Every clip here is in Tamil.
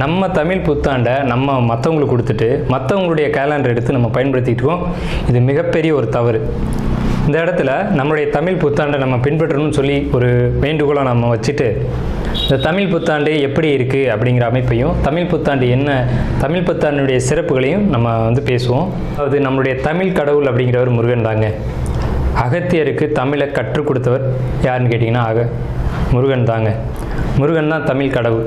நம்ம தமிழ் புத்தாண்டை நம்ம மற்றவங்களுக்கு கொடுத்துட்டு மற்றவங்களுடைய கேலண்டர் எடுத்து நம்ம பயன்படுத்திட்டுருக்கோம் இது மிகப்பெரிய ஒரு தவறு. இந்த இடத்துல நம்மளுடைய தமிழ் புத்தாண்டை நம்ம பின்பற்றணும்னு சொல்லி ஒரு வேண்டுகோளை நம்ம வச்சுட்டு இந்த தமிழ் புத்தாண்டு எப்படி இருக்குது அப்படிங்கிற அமைப்பையும் தமிழ் புத்தாண்டு என்ன தமிழ் புத்தாண்டுடைய சிறப்புகளையும் நம்ம வந்து பேசுவோம். அதாவது நம்மளுடைய தமிழ் கடவுள் அப்படிங்கிறவர் முருகன் தாங்க. அகத்தியருக்கு தமிழை கற்றுக் கொடுத்தவர் யாருன்னு கேட்டிங்கன்னா அக முருகன் தாங்க. முருகன் தான் தமிழ் கடவுள்.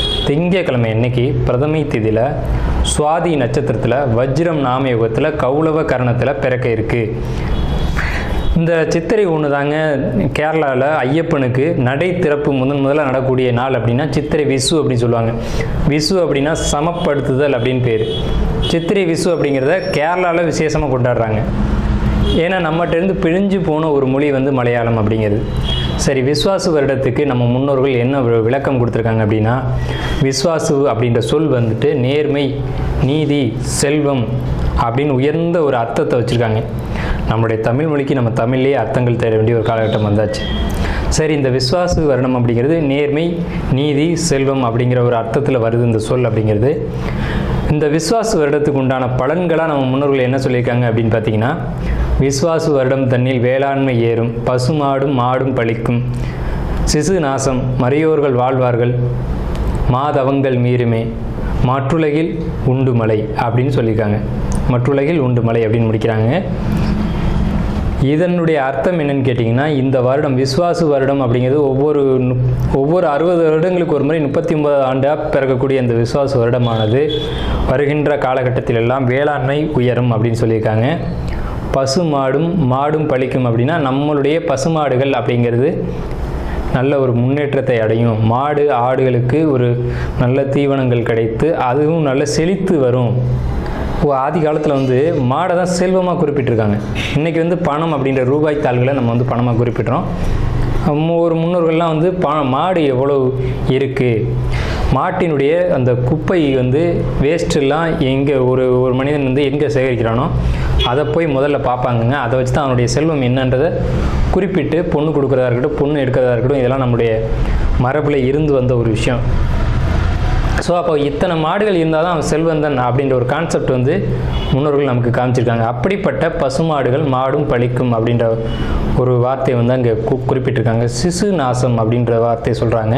திங்கக்கிழமை அன்னைக்கு பிரதமை திதியில் சுவாதி நட்சத்திரத்தில் வஜ்ரம் நாமயுகத்தில் கௌளவ கரணத்தில் பிறக்க இருக்குது இந்த சித்திரை ஒன்று தாங்க கேரளாவில் ஐயப்பனுக்கு நடை திறப்பு முதன் முதல்ல நடக்கூடிய நாள் அப்படின்னா சித்திரை விசு அப்படின்னு சொல்லுவாங்க. விசு அப்படின்னா சமப்படுத்துதல் அப்படின்னு பேர். சித்திரை விசு அப்படிங்கிறத கேரளாவில் விசேஷமாக கொண்டாடுறாங்க. ஏன்னா நம்மகிட்டேருந்து பிழிஞ்சு போன ஒரு மொழி வந்து மலையாளம் அப்படிங்கிறது. சரி விஸ்வாசு வருடத்துக்கு நம்ம முன்னோர்கள் என்ன விளக்கம் கொடுத்துருக்காங்க அப்படின்னா விஸ்வாசு அப்படின்ற சொல் வந்துட்டு நேர்மை நீதி செல்வம் அப்படின்னு உயர்ந்த ஒரு அர்த்தத்தை வச்சுருக்காங்க. நம்முடைய தமிழ் மொழிக்கு நம்ம தமிழ்லேயே அர்த்தங்கள் தேட வேண்டிய ஒரு காலகட்டம் வந்தாச்சு. சரி இந்த விஸ்வாசு வருடம் அப்படிங்கிறது நேர்மை நீதி செல்வம் அப்படிங்கிற ஒரு அர்த்தத்தில் வருது இந்த சொல் அப்படிங்கிறது. இந்த விஸ்வாசு வருடத்துக்கு உண்டான பலன்களாக நம்ம முன்னோர்கள் என்ன சொல்லியிருக்காங்க அப்படின்னு பார்த்தீங்கன்னா விஸ்வாசு வருடம் தன்னில் வேளாண்மை ஏறும் பசுமாடும் மாடும் பழிக்கும். சிசு நாசம் மறையோர்கள் வாழ்வார்கள் மாதவங்கள் மீறுமே. மற்றுலகில் உண்டு மலை அப்படின்னு சொல்லியிருக்காங்க. மற்றுலகில் உண்டு மலை அப்படின்னு முடிக்கிறாங்க. இதனுடைய அர்த்தம் என்னன்னு கேட்டிங்கன்னா இந்த வருடம் விஸ்வாசு வருடம் அப்படிங்கிறது ஒவ்வொரு நு- ஒவ்வொரு அறுபது வருடங்களுக்கு ஒரு முறை முப்பத்தி ஒன்பது ஆண்டாக பிறக்கக்கூடிய இந்த விஸ்வாசு வருடமானது. வருகின்ற காலகட்டத்திலெல்லாம் வேளாண்மை உயரும் அப்படின்னு சொல்லியிருக்காங்க. பசு மாடும் மாடும் பழிக்கும் அப்படின்னா நம்மளுடைய பசுமாடுகள் அப்படிங்கிறது நல்ல ஒரு முன்னேற்றத்தை அடையும். மாடு ஆடுகளுக்கு ஒரு நல்ல தீவனங்கள் கிடைத்து அதுவும் நல்ல செழித்து வரும். ஓ ஆதி காலத்தில் வந்து மாடை தான் செல்வமாக குறிப்பிட்டிருக்காங்க. இன்றைக்கி வந்து பணம் அப்படின்ற ரூபாய் தாள்களை நம்ம வந்து பணமாக குறிப்பிட்றோம். ஒரு முன்னோர்கள்லாம் வந்து ப மாடு எவ்வளோ இருக்குது மாட்டினுடைய அந்த குப்பை வந்து வேஸ்ட்டெல்லாம் எங்கே ஒரு ஒரு மனிதன் வந்து எங்கே சேகரிக்கிறானோ அதை போய் முதல்ல பார்ப்பாங்கங்க. அதை வச்சு தான் அவனுடைய செல்வம் என்னன்றதை குறிப்பிட்டு பொண்ணு கொடுக்குறதா இருக்கட்டும் பொண்ணு எடுக்கிறதா இருக்கட்டும் இதெல்லாம் நம்முடைய மரபில் இருந்து வந்த ஒரு விஷயம். ஸோ அப்போ இத்தனை மாடுகள் இருந்தால் தான் அவன் செல்வந்தன் அப்படின்ற ஒரு கான்செப்ட் வந்து முன்னோர்கள் நமக்கு காமிச்சிருக்காங்க. அப்படிப்பட்ட பசுமாடுகள் மாடும் பழிக்கும் அப்படின்ற ஒரு வார்த்தை வந்து அங்கே கு குறிப்பிட்டிருக்காங்க. சிசு நாசம் அப்படின்ற வார்த்தையை சொல்கிறாங்க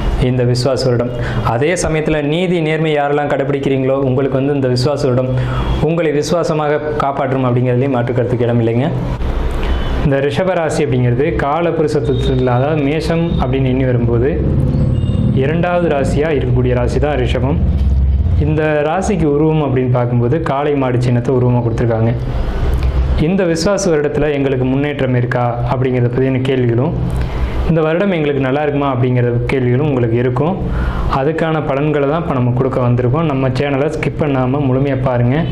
இந்த விஸ்வாச வருடம் அதே சமயத்தில் நீதி நேர்மை யாரெல்லாம் கடைபிடிக்கிறீங்களோ உங்களுக்கு வந்து இந்த விஸ்வாச வருடம் உங்களை விசுவாசமாக காப்பாற்றும் அப்படிங்கிறதுலையும் மாற்றுக்கிறதுக்கு இடம் இல்லைங்க. இந்த ரிஷபராசி அப்படிங்கிறது காலபுருஷத்தில் அதாவது மேஷம் அப்படின்னு எண்ணி வரும்போது இரண்டாவது ராசியாக இருக்கக்கூடிய ராசி தான் ரிஷபம். இந்த ராசிக்கு உருவம் அப்படின்னு பார்க்கும்போது காளை மாடு சின்னத்தை உருவமாக கொடுத்துருக்காங்க. இந்த விஸ்வாச வருடத்தில் எங்களுக்கு முன்னேற்றம் இருக்கா அப்படிங்கிறத பற்றின கேள்விகளும் இந்த வருடம் எங்களுக்கு நல்லா இருக்குமா அப்படிங்கிற கேள்விகளும் உங்களுக்கு இருக்கும். அதுக்கான பலன்களை தான் இப்போ நம்ம கொடுக்க வந்திருக்கோம். நம்ம சேனலை ஸ்கிப் பண்ணாமல் முழுமையாக பாருங்கள்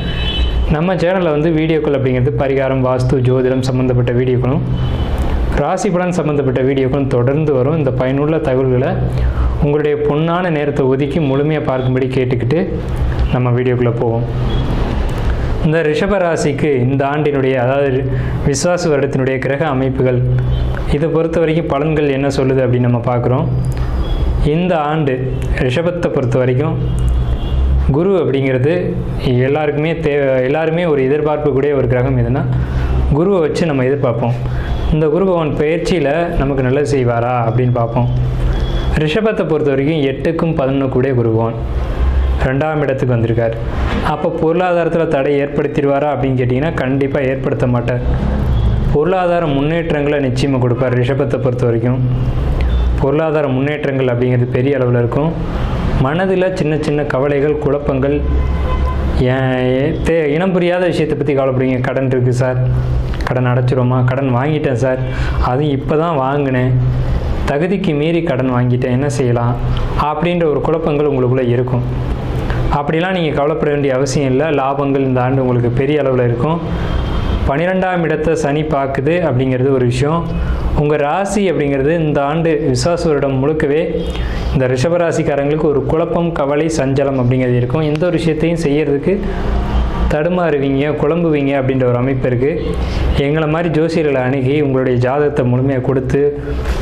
நம்ம சேனலில் வந்து வீடியோக்கள் அப்படிங்கிறது பரிகாரம் வாஸ்து ஜோதிடம் சம்மந்தப்பட்ட வீடியோக்களும் ராசி பலன் சம்மந்தப்பட்ட வீடியோக்களும் தொடர்ந்து வரும். இந்த பயனுள்ள தகவல்களை உங்களுடைய பொன்னான நேரத்தை ஒதுக்கி முழுமையாக பார்க்கும்படி கேட்டுக்கிட்டு நம்ம வீடியோக்குள்ளே போவோம். இந்த ரிஷபராசிக்கு இந்த ஆண்டினுடைய அதாவது விஸ்வாச வருடத்தினுடைய கிரக அமைப்புகள் இதை பொறுத்த வரைக்கும் பலன்கள் என்ன சொல்லுது அப்படின்னு நம்ம பார்க்குறோம். இந்த ஆண்டு ரிஷபத்தை பொறுத்த வரைக்கும் குரு அப்படிங்கிறது எல்லாருக்குமே தே எல்லாருமே ஒரு எதிர்பார்க்கக்கூடிய ஒரு கிரகம் எதுனா குருவை வச்சு நம்ம எதிர்பார்ப்போம். இந்த குரு பகவான் பயிற்சியில் நமக்கு நல்லது செய்வாரா அப்படின்னு பார்ப்போம். ரிஷபத்தை பொறுத்த வரைக்கும் எட்டுக்கும் பதினொன்று கூட குரு பகவான். ரெண்டாம் இடத்துக்கு வந்திருக்கார். அப்போ பொருளாதாரத்தில் தடை ஏற்படுத்திடுவாரா அப்படின்னு கேட்டிங்கன்னா கண்டிப்பாக ஏற்படுத்த மாட்டார். பொருளாதார முன்னேற்றங்களை நிச்சயமாக கொடுப்பார் ரிஷபத்தை பொறுத்த வரைக்கும். பொருளாதார முன்னேற்றங்கள் அப்படிங்கிறது பெரிய அளவில் இருக்கும். மனதில் சின்ன சின்ன கவலைகள் குழப்பங்கள் ஏன் தே இனம் புரியாத விஷயத்தை பற்றி கவலைப்படுவீங்க. கடன் இருக்குது சார். கடன் அடைச்சிருவோமா? கடன் வாங்கிட்டேன் சார். அதுவும் இப்போ தான் வாங்கினேன். தகுதிக்கு மீறி கடன் வாங்கிட்டேன். என்ன செய்யலாம்? அப்படின்ற ஒரு குழப்பங்கள் உங்களுக்குள்ளே இருக்கும். அப்படிலாம் நீங்கள் கவலைப்பட வேண்டிய அவசியம் இல்லை. லாபங்கள் இந்த ஆண்டு உங்களுக்கு பெரிய அளவில் இருக்கும். பன்னிரெண்டாம் இடத்தை சனி பார்க்குது அப்படிங்கிறது ஒரு விஷயம். உங்கள் ராசி அப்படிங்கிறது இந்த ஆண்டு விசுவாச வருடம் முழுக்கவே இந்த ரிஷபராசிக்காரங்களுக்கு ஒரு குழப்பம் கவலை சஞ்சலம் அப்படிங்கிறது இருக்கும். எந்த ஒரு விஷயத்தையும் செய்கிறதுக்கு தடுமாறுவீங்க குழம்புவீங்க அப்படின்ற ஒரு அமைப்பு இருக்குது எங்களை மாதிரி ஜோசியர்களை அணுகி உங்களுடைய ஜாதகத்தை முழுமையாக கொடுத்து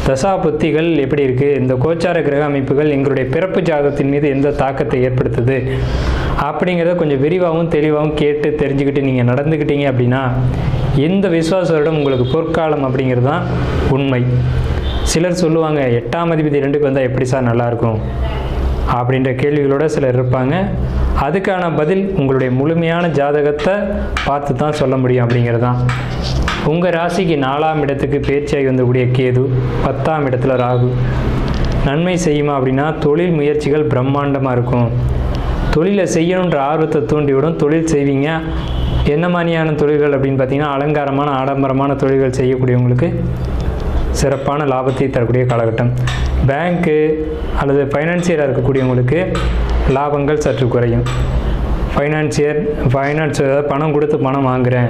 தசா புத்திகள் எப்படி இருக்குது இந்த கோச்சார கிரக அமைப்புகள் எங்களுடைய பிறப்பு ஜாதகத்தின் மீது எந்த தாக்கத்தை ஏற்படுத்துது அப்படிங்கிறத கொஞ்சம் விரிவாகவும் தெளிவாகவும் கேட்டு தெரிஞ்சுக்கிட்டு நீங்கள் நடந்துக்கிட்டீங்க அப்படின்னா இந்த விசுவாச வருடம் உங்களுக்கு பொற்காலம் அப்படிங்கிறது தான் உண்மை. சிலர் சொல்லுவாங்க எட்டாம் அதிபதி ரெண்டுக்கு வந்தால் எப்படி சார் நல்லாயிருக்கும் அப்படின்ற கேள்விகளோடு சிலர் இருப்பாங்க. அதுக்கான பதில் உங்களுடைய முழுமையான ஜாதகத்தை பார்த்து தான் சொல்ல முடியும் அப்படிங்கிறது தான் உங்கள் ராசிக்கு நாலாம் இடத்துக்கு பேச்சியாகி வந்தக்கூடிய கேது பத்தாம் இடத்துல ராகு. நன்மை செய்யுமா அப்படின்னா தொழில் முயற்சிகள் பிரம்மாண்டமாக இருக்கும். தொழிலை செய்யணுன்ற ஆர்வத்தை தூண்டிவிடும். தொழில் செய்வீங்க. என்ன மாதிரியான தொழில்கள் அப்படின்னு பார்த்தீங்கன்னா அலங்காரமான ஆடம்பரமான தொழில்கள் செய்யக்கூடியவங்களுக்கு சிறப்பான லாபத்தை தரக்கூடிய காலகட்டம். பேங்க்கு அல்லது ஃபைனான்சியராக இருக்கக்கூடியவங்களுக்கு லாபங்கள் சற்று குறையும். ஃபைனான்சியர் ஃபைனான்ஸ் ஏதாவது பணம் கொடுத்து பணம் வாங்குகிறேன்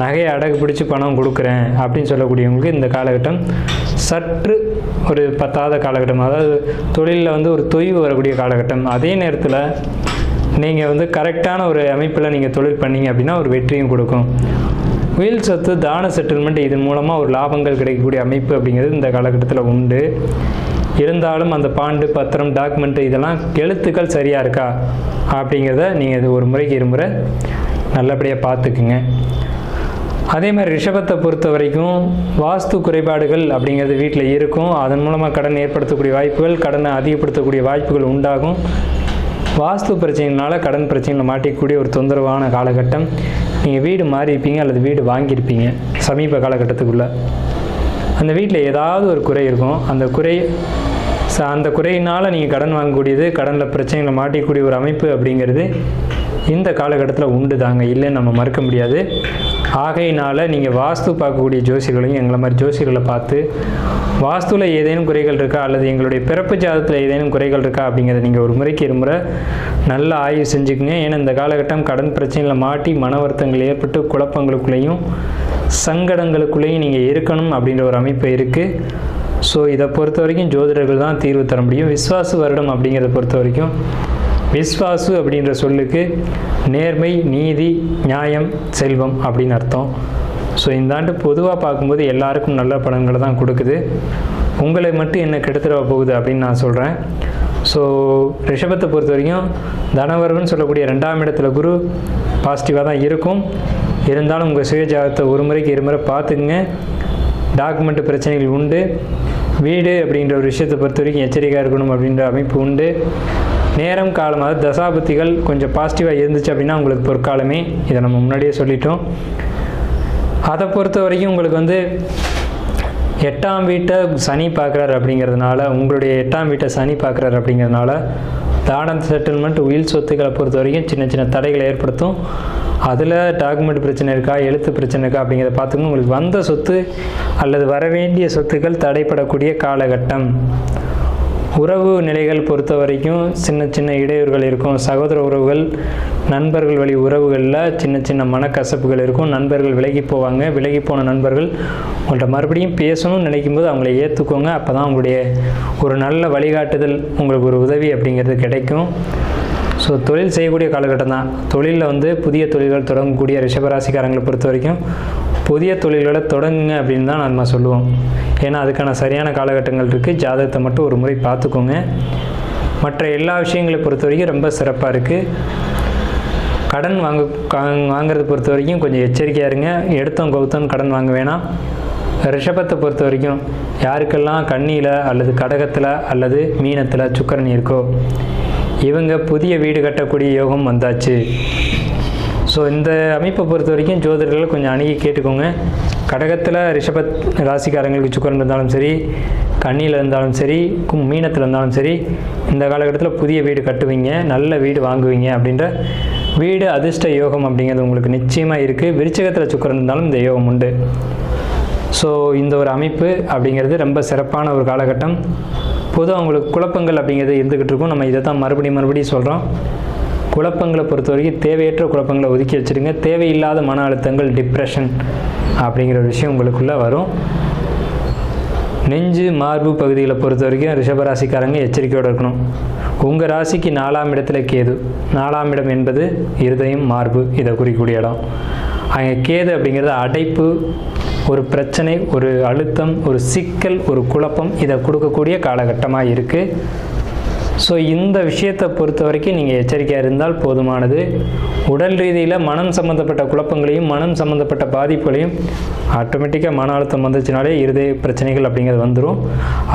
நகையை அடகு பிடிச்சி பணம் கொடுக்குறேன் அப்படின்னு சொல்லக்கூடியவங்களுக்கு இந்த காலகட்டம் சற்று ஒரு பத்தாத காலகட்டம். அதாவது தொழிலில் வந்து ஒரு தொய்வு வரக்கூடிய காலகட்டம். அதே நேரத்தில் நீங்கள் வந்து கரெக்டான ஒரு அமைப்பில் நீங்கள் தொழில் பண்ணீங்க அப்படின்னா ஒரு வெற்றியும் கொடுக்கும். உயில் சொத்து தான செட்டில்மெண்ட் இதன் மூலமாக ஒரு லாபங்கள் கிடைக்கக்கூடிய அமைப்பு அப்படிங்கிறது இந்த காலகட்டத்தில் உண்டு. இருந்தாலும் அந்த பாண்டு பத்திரம் டாக்குமெண்ட்டு இதெல்லாம் எழுத்துக்கள் சரியாக இருக்கா? அப்படிங்கிறத நீங்கள் இது ஒரு முறைக்கு இருமுறை நல்லபடியாக பார்த்துக்குங்க. அதே மாதிரி ரிஷபத்தை பொறுத்த வரைக்கும் வாஸ்து குறைபாடுகள் அப்படிங்கிறது வீட்டில் இருக்கும். அதன் மூலமாக கடன் ஏற்படுத்தக்கூடிய வாய்ப்புகள் கடனை அதிகப்படுத்தக்கூடிய வாய்ப்புகள் உண்டாகும். வாஸ்து பிரச்சனைனால கடன் பிரச்சனையில் மாட்டிக்கக்கூடிய ஒரு தொந்தரவான காலகட்டம். நீங்கள் வீடு மாறியிருப்பீங்க அல்லது வீடு வாங்கியிருப்பீங்க சமீப காலகட்டத்துக்குள்ளே. அந்த வீட்டில் ஏதாவது ஒரு குறை இருக்கும். அந்த குறை அந்த குறையினால் நீங்கள் கடன் வாங்கக்கூடியது கடனில் பிரச்சனைகளை மாட்டிக்கூடிய ஒரு அமைப்பு அப்படிங்கிறது இந்த காலகட்டத்தில் உண்டு தாங்க இல்லைன்னு நம்ம மறுக்க முடியாது. ஆகையினால் நீங்கள் வாஸ்து பார்க்கக்கூடிய ஜோசிகளையும் எங்களை மாதிரி ஜோசிகளை பார்த்து வாஸ்துவில் ஏதேனும் குறைகள் இருக்கா? அல்லது எங்களுடைய பிறப்பு ஜாதத்தில் ஏதேனும் குறைகள் இருக்கா? அப்படிங்கிறத நீங்கள் ஒரு முறைக்கு இருமுறை நல்ல ஆய்வு செஞ்சுக்கங்க. ஏன்னா இந்த காலகட்டம் கடன் பிரச்சனையில் மாட்டி மன வருத்தங்கள் ஏற்பட்டு குழப்பங்களுக்குள்ளேயும் சங்கடங்களுக்குள்ளேயும் நீங்கள் இருக்கணும் அப்படின்ற ஒரு அமைப்பு இருக்குது ஸோ இதை பொறுத்த வரைக்கும் ஜோதிடர்கள் தான் தீர்வு தர முடியும். விஸ்வாசு வருடம் அப்படிங்கிறத பொறுத்த வரைக்கும். விஸ்வாசு அப்படின்ற சொல்லுக்கு நேர்மை நீதி நியாயம் செல்வம் அப்படின்னு அர்த்தம். ஸோ இந்த ஆண்டு பொதுவாக பார்க்கும்போது எல்லாருக்கும் நல்ல பலன்களை தான் கொடுக்குது. உங்களை மட்டும் என்ன கெடுத்துட போகுது அப்படின்னு நான் சொல்கிறேன் ஸோ ரிஷபத்தை பொறுத்த வரைக்கும் தனவரவுன்னு சொல்லக்கூடிய ரெண்டாம் இடத்துல குரு பாசிட்டிவாக தான் இருக்கும். இருந்தாலும் உங்கள் சுயஜாதத்தை ஒரு முறைக்கு இருமுறை பார்த்துக்குங்க. டாக்குமெண்ட் பிரச்சனைகள் உண்டு. வீடு அப்படின்ற ஒரு விஷயத்தை பொறுத்த வரைக்கும் எச்சரிக்கையாக இருக்கணும் அப்படின்ற அமைப்பு உண்டு. நேரம் காலம் அதாவது கொஞ்சம் பாசிட்டிவாக இருந்துச்சு அப்படின்னா உங்களுக்கு பொற்காலமே. இதை நம்ம முன்னாடியே சொல்லிட்டோம். அதை பொறுத்த வரைக்கும் உங்களுக்கு வந்து எட்டாம் வீட்டை சனி பார்க்குறாரு அப்படிங்கிறதுனால உங்களுடைய எட்டாம் வீட்டை சனி பார்க்குறாரு அப்படிங்கிறதுனால தானம் செட்டில்மெண்ட் உயில் சொத்துக்களை பொறுத்த வரைக்கும் சின்ன சின்ன தடைகளை ஏற்படுத்தும். அதில் டாக்குமெண்ட் பிரச்சனை இருக்கா எழுத்து பிரச்சனை இருக்கா அப்படிங்கிறத பார்த்துக்கணும். உங்களுக்கு வந்த சொத்து அல்லது வரவேண்டிய சொத்துக்கள் தடைப்படக்கூடிய காலகட்டம். உறவு நிலைகள் பொறுத்த வரைக்கும் சின்ன சின்ன இடையூறுகள் இருக்கும். சகோதர உறவுகள் நண்பர்கள் வழி உறவுகளில் சின்ன சின்ன மனக்கசப்புகள் இருக்கும். நண்பர்கள் விலகி போவாங்க. விலகி போன நண்பர்கள் உங்கள்கிட்ட மறுபடியும் பேசணும்னு நினைக்கும் போது அவங்கள ஏற்றுக்கோங்க அப்போ தான் உங்களுடைய ஒரு நல்ல வழிகாட்டுதல் உங்களுக்கு ஒரு உதவி அப்படிங்கிறது கிடைக்கும். ஸோ தொழில் செய்யக்கூடிய காலகட்டம் தான். தொழிலில் வந்து புதிய தொழில்கள் தொடங்கக்கூடிய ரிஷபராசிக்காரங்களை பொறுத்த வரைக்கும் புதிய தொழில்களை தொடங்குங்க அப்படின்னு தான் நம்ம சொல்லுவோம். ஏன்னா அதுக்கான சரியான காலகட்டங்கள் இருக்குது ஜாதகத்தை மட்டும் ஒரு முறை பார்த்துக்கோங்க. மற்ற எல்லா விஷயங்களை பொறுத்த வரைக்கும் ரொம்ப சிறப்பாக இருக்குது கடன் வாங்க கா- பொறுத்த வரைக்கும் கொஞ்சம் எச்சரிக்கையாக இருங்க. எடுத்தோம் கவுத்தோம் கடன் வாங்க வேணாம். ரிஷபத்தை பொறுத்த வரைக்கும் யாருக்கெல்லாம் கண்ணியில் அல்லது கடகத்தில் அல்லது மீனத்தில் சுக்கரன் இருக்கோ இவங்க புதிய வீடு கட்டக்கூடிய யோகம் வந்தாச்சு. ஸோ இந்த அமைப்பை பொறுத்த வரைக்கும் ஜோதிடர்கள் கொஞ்சம் அணுகி கேட்டுக்கோங்க. கடகத்தில் ரிஷபத் ராசிக்காரங்களுக்கு சுக்கரன் இருந்தாலும் சரி கண்ணியில் இருந்தாலும் சரி கும் மீனத்தில் இருந்தாலும் சரி இந்த காலகட்டத்தில் புதிய வீடு கட்டுவீங்க நல்ல வீடு வாங்குவீங்க அப்படின்ற வீடு அதிர்ஷ்ட யோகம் அப்படிங்கிறது உங்களுக்கு நிச்சயமாக இருக்குது விருச்சகத்தில் சுக்கரன் இருந்தாலும் இந்த யோகம் உண்டு. ஸோ இந்த ஒரு அமைப்பு அப்படிங்கிறது ரொம்ப சிறப்பான ஒரு காலகட்டம். பொதுவாக அவங்களுக்கு குழப்பங்கள் அப்படிங்கிறது இருந்துக்கிட்டு இருக்கும். நம்ம இதை தான் மறுபடியும் மறுபடியும் சொல்கிறோம் குழப்பங்களை பொறுத்த வரைக்கும் தேவையற்ற குழப்பங்களை ஒதுக்கி வச்சுருங்க தேவையில்லாத மன அழுத்தங்கள் டிப்ரெஷன் அப்படிங்கிற ஒரு விஷயம் உங்களுக்குள்ளே வரும். நெஞ்சு மார்பு பகுதிகளை பொறுத்த வரைக்கும் ரிஷபராசிக்காரங்க எச்சரிக்கையோடு இருக்கணும். உங்கள் ராசிக்கு நாலாம் இடத்துல கேது. நாலாம் இடம் என்பது இருதயம் மார்பு இதை குறிக்கக்கூடிய இடம். அங்கே கேது அப்படிங்கிறது அடைப்பு ஒரு பிரச்சனை ஒரு அழுத்தம் ஒரு சிக்கல் ஒரு குழப்பம் இதை கொடுக்கக்கூடிய காலகட்டமாக இருக்குது ஸோ இந்த விஷயத்தை பொறுத்த வரைக்கும் நீங்கள் எச்சரிக்கையாக இருந்தால் போதுமானது. உடல் ரீதியில் மனம் சம்மந்தப்பட்ட குழப்பங்களையும் மனம் சம்மந்தப்பட்ட பாதிப்புகளையும் ஆட்டோமேட்டிக்காக மன அழுத்தம் வந்துச்சுனாலே இருதய பிரச்சனைகள் அப்படிங்கிறது வந்துடும்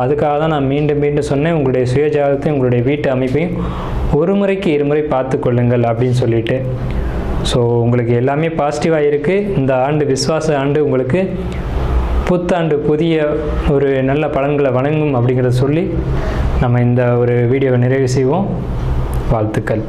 அதுக்காக தான் நான் மீண்டும் மீண்டும் சொன்னேன். உங்களுடைய சுயஜாதத்தையும் உங்களுடைய வீட்டு அமைப்பையும் ஒரு முறைக்கு இருமுறை பார்த்து கொள்ளுங்கள் அப்படின்னு சொல்லிட்டு. ஸோ உங்களுக்கு எல்லாமே பாசிட்டிவாக இருக்குது இந்த ஆண்டு விஸ்வாச ஆண்டு உங்களுக்கு புத்தாண்டு புதிய ஒரு நல்ல பலன்களை வழங்கும் அப்படிங்கிறத சொல்லி நம்ம இந்த ஒரு வீடியோவை நிறைவு செய்வோம். வாழ்த்துக்கள்.